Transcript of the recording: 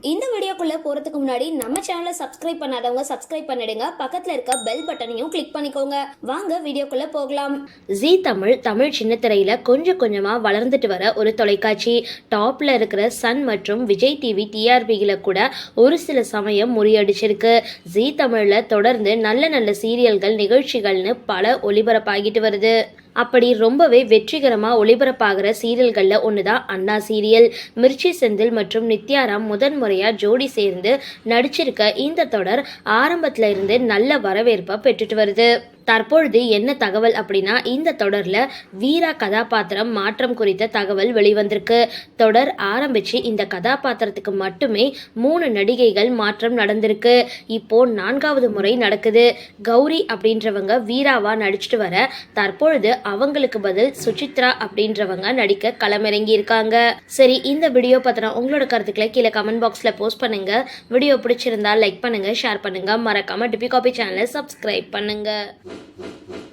இந்த வீடியோக்குள்ளே போறதுக்கு முன்னாடி நம்ம சேனலை சப்ஸ்கிரைப் பண்ணாதவங்க சப்ஸ்கிரைப் பண்ணிடுங்க. பக்கத்தில் இருக்க பெல் பட்டனையும் கிளிக் பண்ணிக்கோங்க. வாங்க வீடியோக்குள்ளே போகலாம். ஜி தமிழ் தமிழ் சின்னத்திரையில கொஞ்சம் கொஞ்சமாக வளர்ந்துட்டு வர ஒரு தொலைக்காட்சி. டாப்பில் இருக்கிற சன் மற்றும் விஜய் டிவி டிஆர்பிகளை கூட ஒரு சில சமயம் முறியடிச்சிருக்கு. ஜி தமிழில் தொடர்ந்து நல்ல நல்ல சீரியல்கள் நிகழ்ச்சிகள்னு பல ஒளிபரப்பாகிட்டு வருது. அப்படி ரொம்பவே வெற்றிகரமாக ஒளிபரப்பாகிற சீரியல்களில் ஒன்று தான் அண்ணா சீரியல். மிர்ச்சி செந்தில் மற்றும் நித்யாராம் முதன் ஜோடி சேர்ந்து நடிச்சிருக்க இந்த தொடர் ஆரம்பத்துல இருந்து நல்ல வரவேற்பை பெற்றுட்டு வருது. தற்பொழுது என்ன தகவல் அப்படின்னா இந்த தொடரில் வீரா கதாபாத்திரம் மாற்றம் குறித்த தகவல் வெளிவந்திருக்கு. தொடர் ஆரம்பித்து இந்த கதாபாத்திரத்துக்கு மட்டுமே மூணு நடிகைகள் மாற்றம் நடந்திருக்கு. இப்போ நான்காவது முறை நடக்குது. கௌரி அப்படின்றவங்க வீராவா நடிச்சிட்டு வர தற்பொழுது அவங்களுக்கு பதில் சுசித்ரா அப்படின்றவங்க நடிக்க களமிறங்கி இருக்காங்க. சரி இந்த வீடியோ பத்திரம் உங்களோட கருத்துக்களை கீழே கமெண்ட் பாக்ஸ்ல போஸ்ட் பண்ணுங்க. வீடியோ பிடிச்சிருந்தா லைக் பண்ணுங்க ஷேர் பண்ணுங்க. மறக்காம டிபி காபி சேனலை சப்ஸ்கிரைப் பண்ணுங்க. Thank you.